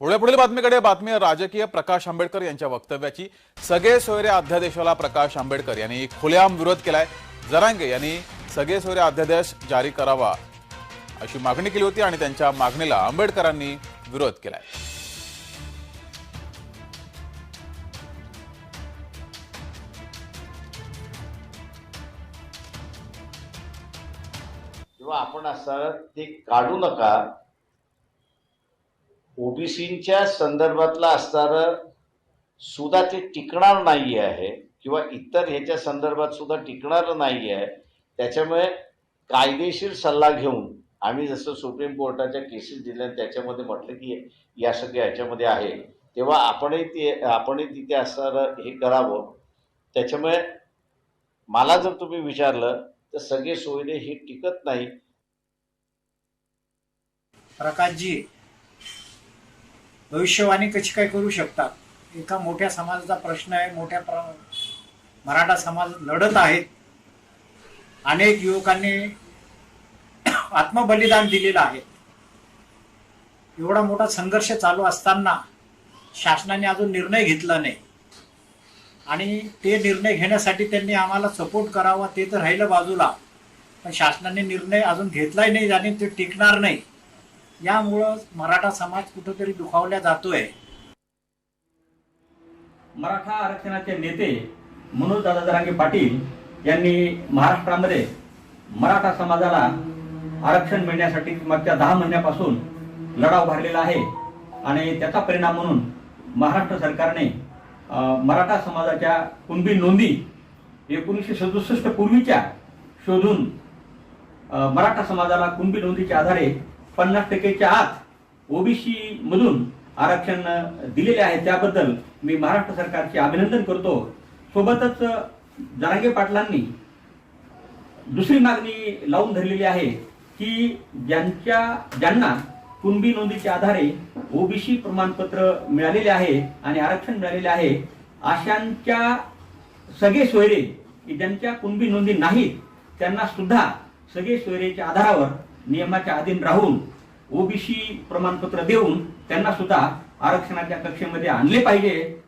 पुढे पुढील बातमीकडे बातमी राजकीय प्रकाश आंबेडकर यांच्या वक्तव्याची. सगळे सोयरे अध्यादेशाला प्रकाश आंबेडकर यांनी खुलेआम विरोध केलाय. जरांगे यांनी सगळे सोयरे अध्यादेश जारी करावा अशी मागणी केली होती आणि त्यांच्या मागणीला आंबेडकरांनी विरोध केलाय. किंवा आपण असं ते काढू नका. ओबीसींच्या संदर्भातलं असणारं सुद्धा ते टिकणार नाही आहे किंवा इतर ह्याच्या संदर्भात सुद्धा टिकणार नाही आहे त्याच्यामुळे कायदेशीर सल्ला घेऊन आम्ही जसं सुप्रीम कोर्टाच्या केसेस दिल्या त्याच्यामध्ये म्हटलं की या सगळ्या ह्याच्यामध्ये आहे. तेव्हा आपणही ते आपणही तिथे असणारं हे करावं. त्याच्यामुळे मला जर तुम्ही विचारलं तर सगळे सोयीने हे टिकत नाही. प्रकाशजी भविष्यवाणी कशी काय करू शकतात? एका मोठ्या समाजाचा प्रश्न आहे मोठ्या प्र मराठा समाज लढत आहेत. अनेक युवकांनी आत्मबलिदान दिलेलं आहे. एवढा मोठा संघर्ष चालू असताना शासनाने अजून निर्णय घेतला नाही. आणि ते निर्णय घेण्यासाठी त्यांनी आम्हाला सपोर्ट करावा ते तर राहिलं बाजूला. पण शासनाने निर्णय अजून घेतलाही नाही आणि ते टिकणार नाही. यामुळं मराठा समाज कुठंतरी दुखावला जातोय. मराठा आरक्षणाचे नेते मनोज दादा जरांगे पाटील यांनी महाराष्ट्रामध्ये मराठा समाजाला आरक्षण मिळण्यासाठी मागच्या दहा महिन्यापासून लढा उभारलेला आहे. आणि त्याचा परिणाम म्हणून महाराष्ट्र सरकारने मराठा समाजाच्या कुणबी नोंदी एकोणीसशे सदुसष्ट पूर्वीच्या शोधून मराठा समाजाला कुणबी नोंदीच्या आधारे पन्नास टक्केच्या आत ओबीसी मधून आरक्षण दिलेले आहे. त्याबद्दल मी महाराष्ट्र सरकारचे अभिनंदन करतो. सोबतच जरांगे पाटलांनी दुसरी मागणी लावून धरलेली आहे की ज्यांच्या ज्यांना कुणबी नोंदीच्या आधारे ओबीसी प्रमाणपत्र मिळालेले आहे आणि आरक्षण मिळालेले आहे अशांच्या सगळे सोयरे की ज्यांच्या कुणबी नोंदी नाहीत त्यांना सुद्धा सगळे सोयरेच्या आधारावर नियमाच्या अधीन राहून ओबीसी प्रमाणपत्र देऊन त्यांना सुद्धा आरक्षणाच्या कक्षेमध्ये आणले पाहिजे.